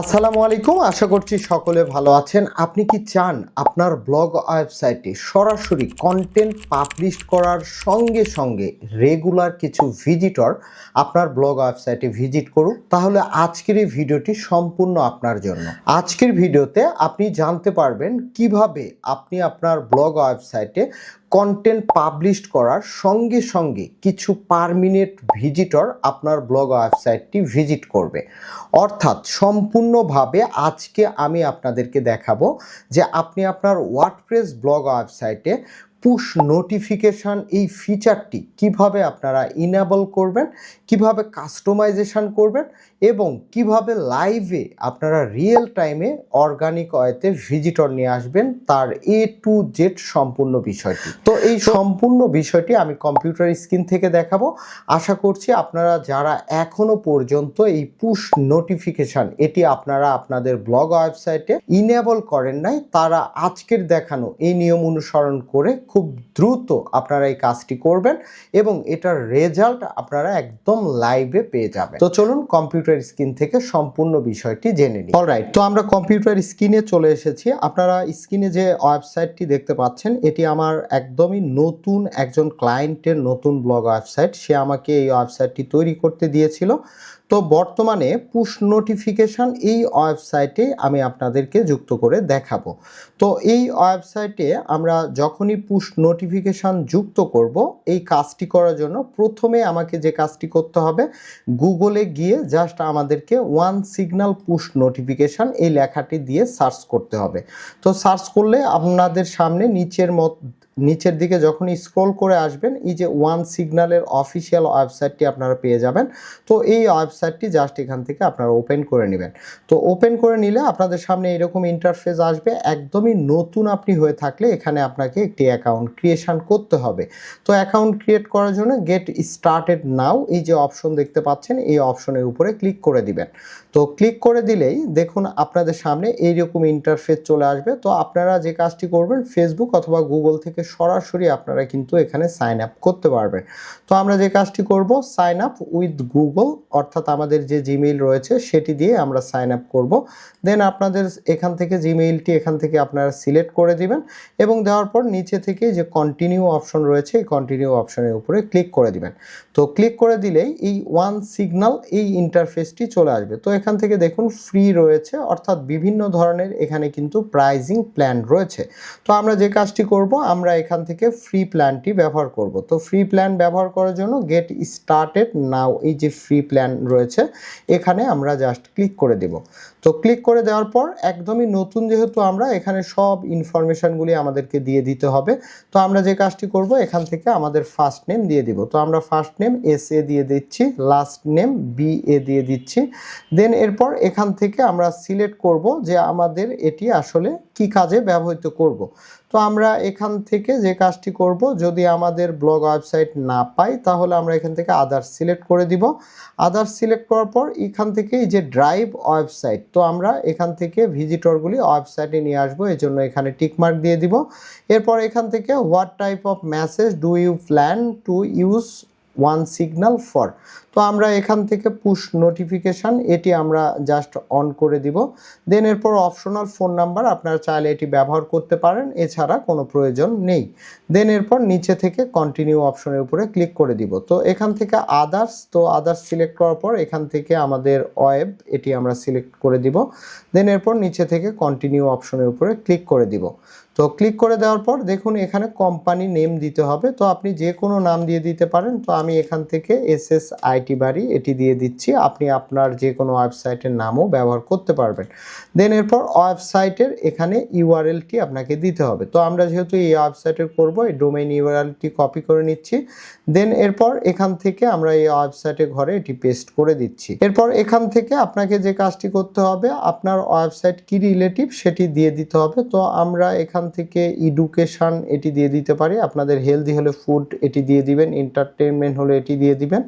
আসসালামু আলাইকুম, আশা করছি সকলে ভালো আছেন। আপনি কি চান আপনার ব্লগ ওয়েবসাইটে সরাসরি কন্টেন্ট পাবলিশ করার সঙ্গে সঙ্গে রেগুলার কিছু ভিজিটর আপনার ব্লগ ওয়েবসাইটে ভিজিট করুক? তাহলে আজকের এই ভিডিওটি সম্পূর্ণ আপনার জন্য। আজকের ভিডিওতে আপনি জানতে পারবেন কীভাবে আপনি আপনার ব্লগ ওয়েবসাইটে কন্টেন্ট পাবলিশ করার সঙ্গে সঙ্গে কিছু পারমিনেন্ট ভিজিটর আপনার ব্লগ ওয়েবসাইটটি ভিজিট করবে। অর্থাৎ সম্পূর্ণভাবে আজকে আমি আপনাদেরকে দেখাবো যে আপনি আপনার ওয়ার্ডপ্রেস ব্লগ ওয়েবসাইটে পুশ নোটিফিকেশান এই ফিচারটি কীভাবে আপনারা ইনেবল করবেন কীভাবে কাস্টমাইজেশন করবেন এবং কীভাবে লাইভে আপনারা রিয়েল টাইমে অর্গানিক ওয়েতে ভিজিটর নিয়ে আসবেন তার এ টু জেড সম্পূর্ণ বিষয়টি। তো এই সম্পূর্ণ বিষয়টি আমি কম্পিউটার স্ক্রিন থেকে দেখাবো। আশা করছি আপনারা যারা এখনও পর্যন্ত এই পুশ নোটিফিকেশান এটি আপনারা আপনাদের ব্লগ ওয়েবসাইটে ইনেবল করেন নাই তারা আজকের দেখানো এই নিয়ম অনুসরণ করে খুব দ্রুত আপনারা এই কাজটি করবেন এবং এটার রেজাল্ট আপনারা একদম লাইভে পেয়ে যাবেন। তো চলুন কম্পিউটার স্ক্রিন থেকে সম্পূর্ণ বিষয়টি জেনে নিই। অলরাইট তো আমরা কম্পিউটার স্ক্রিনে চলে এসেছি। আপনারা স্ক্রিনে যে ওয়েবসাইটটি দেখতে পাচ্ছেন, এটি আমার একদমই নতুন একজন ক্লায়েন্টের নতুন ব্লগ ওয়েবসাইট সে আমাকে এই ওয়েবসাইটটি তৈরি করতে দিয়েছিল। তো বর্তমানে পুশ নোটিফিকেশান এই ওয়েবসাইটে আমি আপনাদেরকে যুক্ত করে দেখাবো। তো এই ওয়েবসাইটে আমরা যখনই পুশ নোটিফিকেশান যুক্ত করব, এই কাজটি করার জন্য প্রথমে আমাকে যে কাজটি করতে হবে, গুগলে গিয়ে জাস্ট আমাদেরকে ওয়ান সিগন্যাল পুশ নোটিফিকেশান এই লেখাটি দিয়ে সার্চ করতে হবে। তো সার্চ করলে আপনাদের সামনে নিচের মত নিচের দিকে যখন স্ক্রল করে আসবেন, এই যে ওয়ান সিগন্যালের অফিসিয়াল ওয়েবসাইটটি আপনারা পেয়ে যাবেন। তো এই ওয়েবসাইটটি জাস্ট এখান থেকে আপনারা ওপেন করে নেবেন। তো ওপেন করে নিলে আপনাদের সামনে এরকম ইন্টারফেস আসবে, একদমই নতুন আপনি হয়ে থাকলে এখানে আপনাকে একটি অ্যাকাউন্ট ক্রিয়েশন করতে হবে। তো অ্যাকাউন্ট ক্রিয়েট করার জন্য গেট স্টার্টেড নাও এই যে অপশন দেখতে পাচ্ছেন, এই অপশনের উপরে ক্লিক করে দিবেন। তো ক্লিক করে দিলেই দেখুন আপনাদের সামনে এইরকম ইন্টারফেস চলে আসবে। তো আপনারা যে কাজটি করবেন ফেসবুক অথবা গুগল থেকে সরাসরি আপনারা কিন্তু এখানে সাইন আপ করতে পারবেন। তো আমরা যে কাজটি করব সাইন আপ উইথ গুগল অর্থাৎ আমাদের যে জিমেইল রয়েছে, সেটি দিয়ে আমরা সাইন আপ করব। দেন আপনাদের এখান থেকে জিমেইলটি এখান থেকে আপনারা সিলেক্ট করে দিবেন এবং দেওয়ার পর নিচে থেকে যে কন্টিনিউ অপশন রয়েছে, এই কন্টিনিউ অপশনের উপরে ক্লিক করে দিবেন। তো ক্লিক করে দিলেই এই ওয়ান সিগন্যাল এই ইন্টারফেসটি চলে আসবে। তো এখান থেকে দেখুন ফ্রি রয়েছে, অর্থাৎ বিভিন্ন ধরনের এখানে কিন্তু প্রাইজিং প্ল্যান রয়েছে। তো আমরা যে কাজটি করব, আমরা এখান থেকে ফ্রি প্ল্যানটি ব্যবহার করব। তো ফ্রি প্ল্যান ব্যবহার করার জন্য গেট স্টার্টেড নাও এই যে ফ্রি প্ল্যান রয়েছে, এখানে আমরা জাস্ট ক্লিক করে দেব। তো ক্লিক করে দেওয়ার পর একদমই নতুন যেহেতু আমরা, এখানে সব ইনফরমেশনগুলি আমাদেরকে দিয়ে দিতে হবে। তো আমরা যে কাজটি করব, এখান থেকে আমাদের ফার্স্ট নেম দিয়ে দিব। তো আমরা ফার্স্ট নেম এস এ দিয়ে দিচ্ছি লাস্ট নেম বি এ দিয়ে দিচ্ছি। দেন এরপর এখান থেকে আমরা সিলেক্ট করব যে আমাদের এটি আসলে কি কাজে ব্যবহৃত করব। তো আমরা এখান থেকে যে কাজটি করব, যদি আমাদের ব্লগ ওয়েবসাইট না পাই, তাহলে আমরা এখান থেকে আদার্স সিলেক্ট করে দিব। আদার্স সিলেক্ট করার পর এখান থেকে এই যে ড্রাইভ ওয়েবসাইট তো আমরা এখান থেকে ভিজিটরগুলি ওয়েবসাইটে নিয়ে আসব, এই জন্য এখানে টিকমার্ক দিয়ে দিব। এরপর এখান থেকে what type of message do you plan to use OneSignal for তো আমরা এখান থেকে পুশ নোটিফিকেশান এটি আমরা জাস্ট অন করে দিব। দেন এরপর অপশনাল ফোন নাম্বার আপনারা চাইলে এটি ব্যবহার করতে পারেন, এছাড়া কোনো প্রয়োজন নেই। দেন এরপর নিচে থেকে কন্টিনিউ অপশনের উপরে ক্লিক করে দিব। তো এখান থেকে আদার্স তো আদার্স সিলেক্ট করার পর এখান থেকে আমাদের ওয়েব এটি আমরা সিলেক্ট করে দিব। দেন এরপর নিচে থেকে কন্টিনিউ অপশনের উপরে ক্লিক করে দিব। তো ক্লিক করে দেওয়ার পর দেখুন এখানে কোম্পানি নেম দিতে হবে। তো আপনি যে কোনো নাম দিয়ে দিতে পারেন। তো আমি এখান থেকে এস এস আইটি বাড়ি এটি দিয়ে দিচ্ছি। আপনি আপনার যে কোনো ওয়েবসাইটের নামও ব্যবহার করতে পারবেন। দেন এরপর ওয়েবসাইটের এখানে ইউআরএলটি আপনাকে দিতে হবে। তো আমরা যেহেতু এই ওয়েবসাইটের করব, এই ডোমেইন ইউআরএলটি কপি করে নিচ্ছি। দেন এরপর এখান থেকে আমরা এই ওয়েবসাইটে ঘরে এটি পেস্ট করে দিচ্ছি। এরপর এখান থেকে আপনাকে যে কাজটি করতে হবে, আপনার ওয়েবসাইট কি রিলেটিভ সেটি দিয়ে দিতে হবে। তো আমরা এখান থেকে এডুকেশন এটি দিয়ে দিতে পারি। আপনাদের হেলদি হলে ফুড এটি দিয়ে দিবেন এন্টারটেনমেন্ট হলে এটি দিয়ে দিবেন।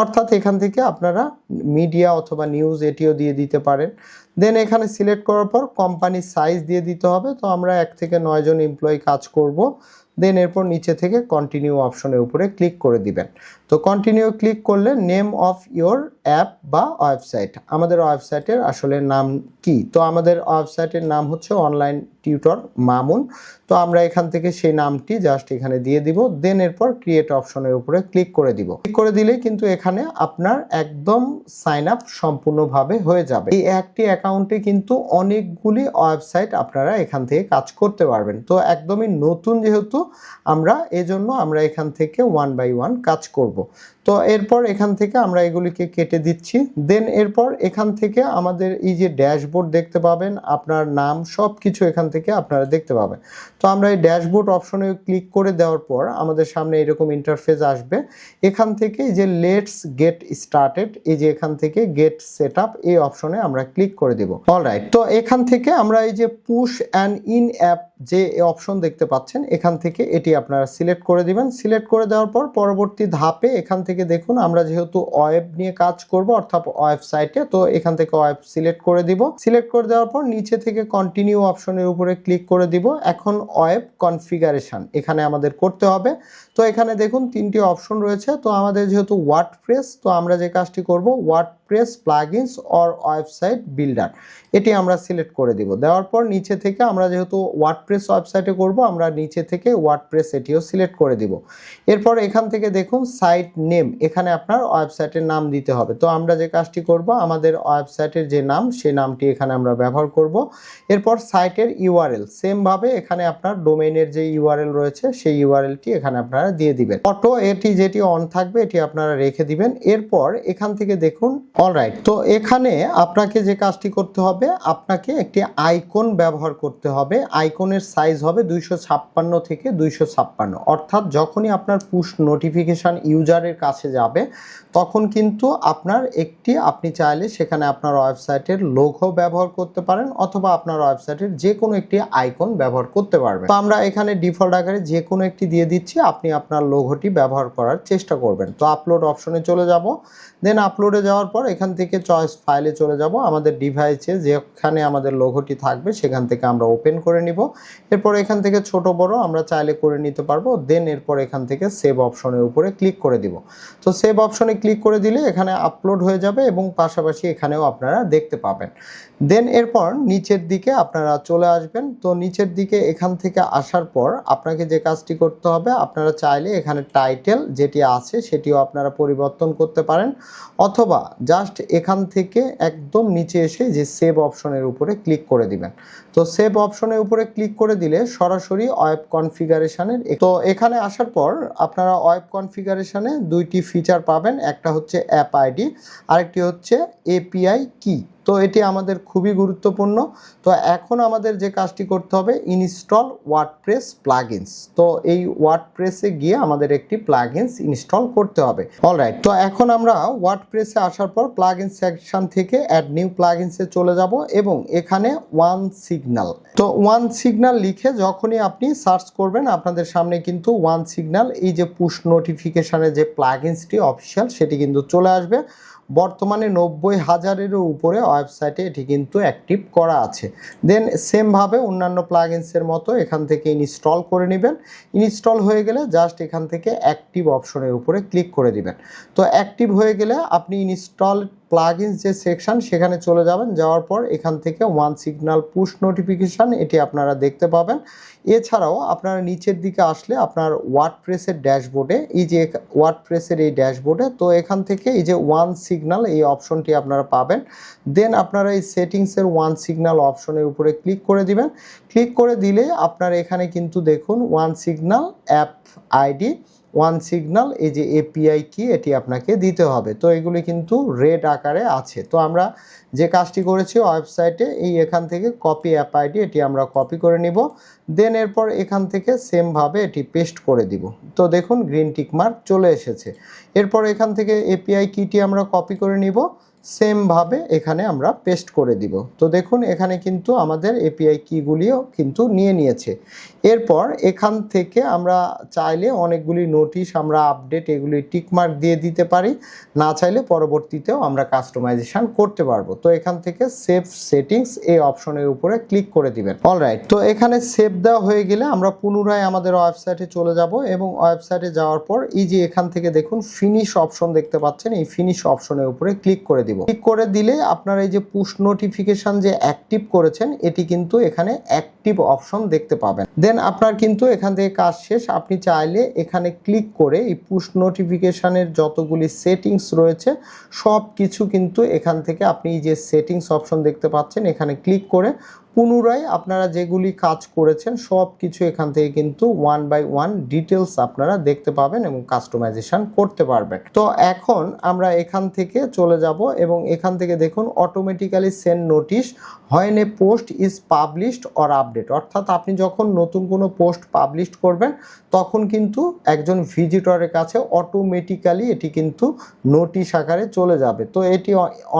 অর্থাৎ এখান থেকে আপনারা মিডিয়া অথবা নিউজ এটিও দিয়ে দিতে পারেন। দেন এখানে সিলেক্ট করার পর কোম্পানির সাইজ দিয়ে দিতে হবে। তো আমরা এক থেকে নয়জন এমপ্লয়ি কাজ করব। দেন এরপর নিচে থেকে কন্টিনিউ অপশনের উপরে ক্লিক করে দিবেন। তো কন্টিনিউ ক্লিক করলে নেম অফ ইওর অ্যাপ বা ওয়েবসাইট আমাদের ওয়েবসাইটের আসলে নাম কি? তো আমাদের ওয়েবসাইটের নাম হচ্ছে অনলাইন টিউটর মামুন। তো আমরা এখান থেকে সেই নামটি জাস্ট এখানে দিয়ে দিব। দেন এরপর ক্রিয়েট অপশনের উপরে ক্লিক করে দিব। ক্লিক করে দিলে কিন্তু এখানে আপনার একদম সাইন আপ সম্পূর্ণভাবে হয়ে যাবে। এই একটি অ্যাকাউন্টে কিন্তু অনেকগুলি ওয়েবসাইট আপনারা এখান থেকে কাজ করতে পারবেন। তো একদমই নতুন যেহেতু আমরা এজন্য আমরা এখান থেকে ওয়ান বাই ওয়ান কাজ করব। তো এরপর এখান থেকে আমরা এগুলিকে কেটে দিচ্ছি। দেন এরপর এখান থেকে আমাদের এই যে ড্যাশবোর্ড দেখতে পাবেন, আপনার নাম সব কিছু এখান থেকে আপনারা দেখতে পাবেন। তো আমরা এই ড্যাশবোর্ড অপশনে ক্লিক করে দেওয়ার পর আমাদের সামনে এরকম ইন্টারফেস আসবে। এখান থেকে যে লেটস গেট স্টার্টেড এই যে এখান থেকে গেট সেট এই অপশনে আমরা ক্লিক করে দেব। অলরাইট তো এখান থেকে আমরা এই যে পুশ অ্যান্ড ইন অ্যাপ যে অপশন দেখতে পাচ্ছেন, এখান থেকে এটি আপনারা সিলেক্ট করে দিবেন। সিলেক্ট করে দেওয়ার পর পরবর্তী ধাপে এখান থেকে দেখুন, আমরা যেহেতু ওয়েব নিয়ে কাজ করব, অর্থাৎ ওয়েবসাইটে তো এখান থেকে ওয়েব সিলেক্ট করে দিব। সিলেক্ট করে দেওয়ার পর নিচে থেকে কন্টিনিউ অপশনের উপরে ক্লিক করে দিব। এখন ওয়েব কনফিগারেশন এখানে আমাদের করতে হবে। তো এখানে দেখুন, তিনটি অপশন রয়েছে। তো আমাদের যেহেতু ওয়ার্ড তো আমরা যে কাজটি করব WordPress plugins or website builder এটি আমরা সিলেক্ট করে দিব। দেওয়ার পর নিচে থেকে আমরা যেহেতু ওয়ার্ডপ্রেস ওয়েবসাইটে করব, আমরা নিচে থেকে ওয়ার্ডপ্রেস এটিও সিলেক্ট করে দিব। এরপর এখান থেকে দেখুন সাইট নেম এখানে আপনার ওয়েবসাইটের নাম দিতে হবে। তো আমরা যে কাজটি করব, আমাদের ওয়েবসাইটের যে নাম সেই নামটি এখানে আমরা ব্যবহার করব। এরপর সাইটের ইউআরএল সেমভাবে এখানে আপনার ডোমেইনের যে ইউআরএল রয়েছে, সেই ইউআরএলটি এখানে আপনারা দিয়ে দিবেন। অটো এটি যেটি অন থাকবে, এটি আপনারা রেখে দিবেন। এরপর এখান থেকে দেখুন অলরাইট তো এখানে আপনাকে যে কাজটি করতে হবে, আপনাকে একটি আইকন ব্যবহার করতে হবে। আইকনের সাইজ হবে দুইশো ছাপ্পান্ন থেকে দুইশো ছাপ্পান্ন। অর্থাৎ যখনই আপনার পুশ নোটিফিকেশান ইউজারের কাছে যাবে, তখন কিন্তু আপনার একটি, আপনি চাইলে সেখানে আপনার ওয়েবসাইটের লোগো ব্যবহার করতে পারেন, অথবা আপনার ওয়েবসাইটের যে কোনো একটি আইকন ব্যবহার করতে পারবেন। তো আমরা এখানে ডিফল্ট আকারে যে কোনো একটি দিয়ে দিচ্ছি, আপনি আপনার লোগোটি ব্যবহার করার চেষ্টা করবেন। তো আপলোড অপশনে চলে যাব। দেন আপলোডে যাওয়ার পর এখান থেকে চয়েস ফাইলে চলে যাব। আমাদের ডিভাইসে যেখানে আমাদের লোগোটি থাকবে, সেখান থেকে আমরা ওপেন করে নিব। এরপর এখান থেকে ছোট বড় আমরা চাইলে করে নিতে পারব। দেন এরপর এখান থেকে সেভ অপশনের উপরে ক্লিক করে দিব। তো সেভ অপশনে ক্লিক করে দিলে এখানে আপলোড হয়ে যাবে এবং পাশাপাশি এখানেও আপনারা দেখতে পাবেন। দেন এরপর নিচের দিকে আপনারা চলে আসবেন। তো নিচের দিকে এখান থেকে আসার পর আপনাকে যে কাজটি করতে হবে, আপনারা চাইলে এখানে টাইটেল যেটি আছে সেটিও আপনারা পরিবর্তন করতে পারেন। অথবা জাস্ট এখান থেকে একদম নিচে এসে যে সেভ অপশনের উপরে ক্লিক করে দিবেন। তো সেভ অপশনের উপরে ক্লিক করে দিলে সরাসরি ওয়েব কনফিগারেশনের তো এখানে আসার পর আপনারা ওয়েব কনফিগারেশনে দুইটি ফিচার পাবেন। একটা হচ্ছে অ্যাপ আইডি আরেকটি হচ্ছে এপিআই কি তো এটি আমাদের খুবই গুরুত্বপূর্ণ। তো এখন আমাদের যে কাজটি করতে হবে, ইনস্টল ওয়ার্ডপ্রেস প্লাগিনস তো এই ওয়ার্ডপ্রেসে গিয়ে আমাদের একটি প্লাগিনস ইনস্টল করতে হবে। অলরাইট, তো এখন আমরা ওয়ার্ডপ্রেসে আসার পর প্লাগিন সেকশন থেকে অ্যাড নিউ প্লাগিনসে চলে যাব এবং এখানে ওয়ান সিগন্যাল। তো ওয়ান সিগন্যাল লিখে যখনই আপনি সার্চ করবেন, আপনাদের সামনে কিন্তু ওয়ান সিগন্যাল, এই যে পুশ নোটিফিকেশানের যে প্লাগিনসটি অফিসিয়াল সেটি কিন্তু চলে আসবে। বর্তমানে নব্বই হাজারেরও উপরে ওয়েবসাইটে এটি কিন্তু অ্যাক্টিভ করা আছে। দেন সেমভাবে অন্যান্য প্লাগিনসের মতো এখান থেকে ইনস্টল করে নেবেন। ইনস্টল হয়ে গেলে জাস্ট এখান থেকে অ্যাক্টিভ অপশনের উপরে ক্লিক করে দিবেন। তো অ্যাক্টিভ হয়ে গেলে আপনি ইনস্টল প্লাগিনস যে সেকশন সেখানে চলে যাবেন, যাওয়ার পর এখান থেকে ওয়ান সিগন্যাল পুশ নোটিফিকেশান এটি আপনারা দেখতে পাবেন। এছাড়াও আপনারা নিচের দিকে আসলে আপনার ওয়ার্ডপ্রেসের ড্যাশবোর্ডে এই যে ওয়ার্ডপ্রেসের এই ড্যাশবোর্ডে তো এখান থেকে এই যে ওয়ান সিগন্যাল এই অপশনটি আপনারা পাবেন। দেন আপনারা এই সেটিংসের ওয়ান সিগন্যাল অপশনের উপরে ক্লিক করে দিবেন। ক্লিক করে দিলে আপনার এখানে কিন্তু দেখুন OneSignal app ID OneSignal এই যে এপিআই কি এটি আপনাকে দিতে হবে। তো এগুলি কিন্তু রেড আকারে আছে। তো আমরা যে কাজটি করেছি ওয়েবসাইটে এই এখান থেকে কপি অ্যাপ আইডি এটি আমরা কপি করে নিব। দেন এরপর এখান থেকে সেমভাবে এটি পেস্ট করে দিব। তো দেখুন গ্রিন টিক মার্ক চলে এসেছে। এরপর এখান থেকে এপিআই কিটি আমরা কপি করে নিব। সেমভাবে এখানে আমরা পেস্ট করে দিব। তো দেখুন, এখানে কিন্তু আমাদের এপিআই কিগুলিও কিন্তু নিয়ে নিয়েছে। এরপর এখান থেকে আমরা চাইলে অনেকগুলি নোটিশ আমরা আপডেট এগুলি টিকমার্ক দিয়ে দিতে পারি। না চাইলে পরবর্তীতেও আমরা কাস্টমাইজেশন করতে পারব। তো এখান থেকে সেভ সেটিংস এই অপশনের উপরে ক্লিক করে দিবেন। অলরাইট তো এখানে সেভ দেওয়া হয়ে গেলে আমরা পুনরায় আমাদের ওয়েবসাইটে চলে যাব এবং ওয়েবসাইটে যাওয়ার পর এই যে এখান থেকে দেখুন ফিনিশ অপশন দেখতে পাচ্ছেন। এই ফিনিশ অপশনের উপরে ক্লিক করে দিব। ক্লিক করে দিলে আপনার এই যে পুশ নোটিফিকেশন যে অ্যাক্টিভ করেছেন, এটি কিন্তু এখানে অ্যাক্টিভ অপশন দেখতে পাবেন। দেন আপনার কিন্তু এখান থেকে কাজ শেষ। আপনি চাইলে এখানে ক্লিক করে এই পুশ নোটিফিকেশানের যতগুলি সেটিংস রয়েছে সব কিছু কিন্তু এখান থেকে আপনি যে সেটিংস অপশন দেখতে পাচ্ছেন, এখানে ক্লিক করে পুনরায় আপনারা যেগুলি কাজ করেছেন সব কিছু এখান থেকে কিন্তু ওয়ান বাই ওয়ান ডিটেলস আপনারা দেখতে পাবেন এবং কাস্টমাইজেশন করতে পারবেন। তো এখন আমরা এখান থেকে চলে যাব এবং এখান থেকে দেখুন অটোমেটিক্যালি সেন্ড নোটিশ হয় a post is published or update অর্থাৎ আপনি যখন নতুন কোনো পোস্ট পাবলিশ করবেন, তখন কিন্তু একজন ভিজিটরের কাছে অটোমেটিক্যালি এটি কিন্তু নোটিশ আকারে চলে যাবে। তো এটি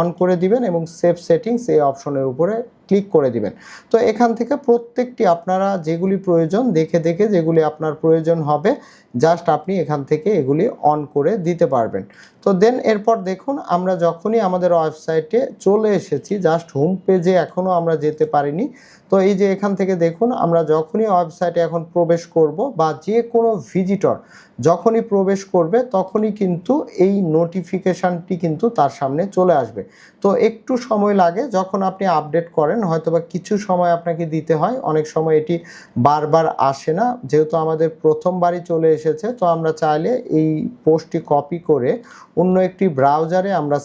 অন করে দিবেন এবং সেভ সেটিংস এই অপশনের উপরে ক্লিক করে দিবেন। তো এখান থেকে প্রত্যেকটি আপনারা যেগুলি প্রয়োজন, দেখে দেখে যেগুলি আপনার প্রয়োজন হবে জাস্ট আপনি এখান থেকে এগুলি অন করে দিতে পারবেন। তো দেন এরপর দেখুন, আমরা যখনই আমাদের ওয়েবসাইটে চলে এসেছি জাস্ট হোম পেজে এখনও আমরা যেতে পারিনি। তো এই যে এখান থেকে দেখুন, আমরা যখনই ওয়েবসাইটে এখন প্রবেশ করব বা যে কোনো ভিজিটর যখনই প্রবেশ করবে, তখনই কিন্তু এই নোটিফিকেশানটি কিন্তু তার সামনে চলে আসবে। তো একটু সময় লাগে, যখন আপনি আপডেট করেন, হয়তোবা কিছু সময় আপনাকে দিতে হয়। অনেক সময় এটি বারবার আসে না। যেহেতু আমাদের প্রথমবারই চলে এসেছে, তো আমরা চাইলে এই পোস্টটি কপি করে অন্য একটি ব্রাউজারে আমরা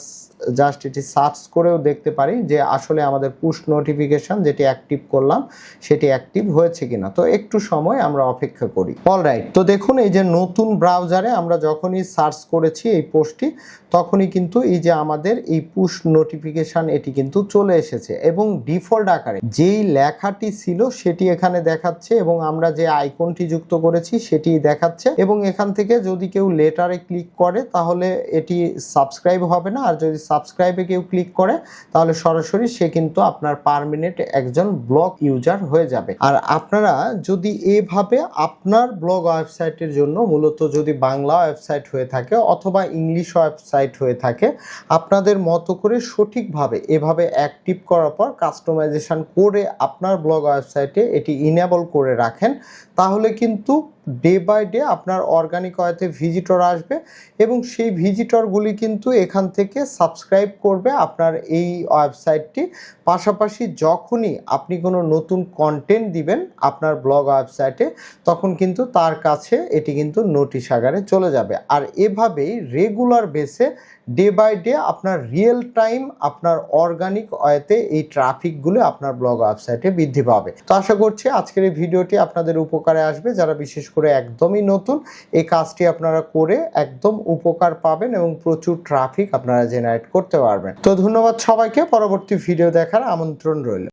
জাস্ট এটি সার্চ করেও দেখতে পারি যে আসলে আমাদের পুশ নোটিফিকেশান যেটি অ্যাক্টিভ করলাম, সেটি অ্যাক্টিভ হয়েছে কিনা। তো একটু সময় আমরা অপেক্ষা করি। অলরাইট তো দেখুন এই যে নতুন ব্রাউজারে আমরা যখনই সার্চ করেছি এই পোস্টটি তখনই কিন্তু এই যে আমাদের এই পুশ নোটিফিকেশন এটি কিন্তু চলে এসেছে এবং ডিফল্ট আকারে যেই লেখাটি ছিল সেটি এখানে দেখাচ্ছে এবং আমরা যে আইকনটি যুক্ত করেছি সেটি দেখাচ্ছে এবং এখান থেকে যদি কেউ লেটারে ক্লিক করে তাহলে এটি সাবস্ক্রাইব হবে না। আর যদি সাবস্ক্রাইবে কেউ ক্লিক করে তাহলে সরাসরি সে কিন্তু আপনার পারমানেন্ট একজন ব্লগ ইউজার হয়ে যাবে। আর আপনারা যদি এভাবে আপনার ব্লগ ওয়েবসাইটের জন্য মূলত যদি বাংলা ওয়েবসাইট হয়ে থাকে অথবা ইংলিশ ওয়েবসাইট হয়ে থাকে, আপনাদের মতো করে সঠিকভাবে, এভাবে অ্যাক্টিভ করার পর কাস্টমাইজেশান করে আপনার ব্লগ ওয়েবসাইটে এটি ইনেবল করে রাখেন, তাহলে কিন্তু ডে বাই ডে আপনার অর্গানিক অয়েতে ভিজিটর আসবে এবং সেই ভিজিটরগুলি কিন্তু এখান থেকে সাবস্ক্রাইব করবে আপনার এই ওয়েবসাইটটি পাশাপাশি যখনই আপনি কোনো নতুন কন্টেন্ট দিবেন আপনার ব্লগ ওয়েবসাইটে তখন কিন্তু তার কাছে এটি কিন্তু নোটিশ আকারে চলে যাবে। আর এভাবেই রেগুলার বেসে ডে বাই ডে আপনার রিয়েল টাইম আপনার অর্গানিক অয়েতে এই ট্রাফিকগুলো আপনার ব্লগ ওয়েবসাইটে বৃদ্ধি পাবে। তো আশা করছি আজকের এই ভিডিওটি আপনাদের উপকারে আসবে। যারা বিশেষ করে একদমই নতুন। এই কাজটি আপনারা করে একদম উপকার পাবেন এবং প্রচুর ট্রাফিক আপনারা জেনারেট করতে পারবেন। তো ধন্যবাদ সবাইকে। পরবর্তী ভিডিও দেখার আমন্ত্রণ রইল।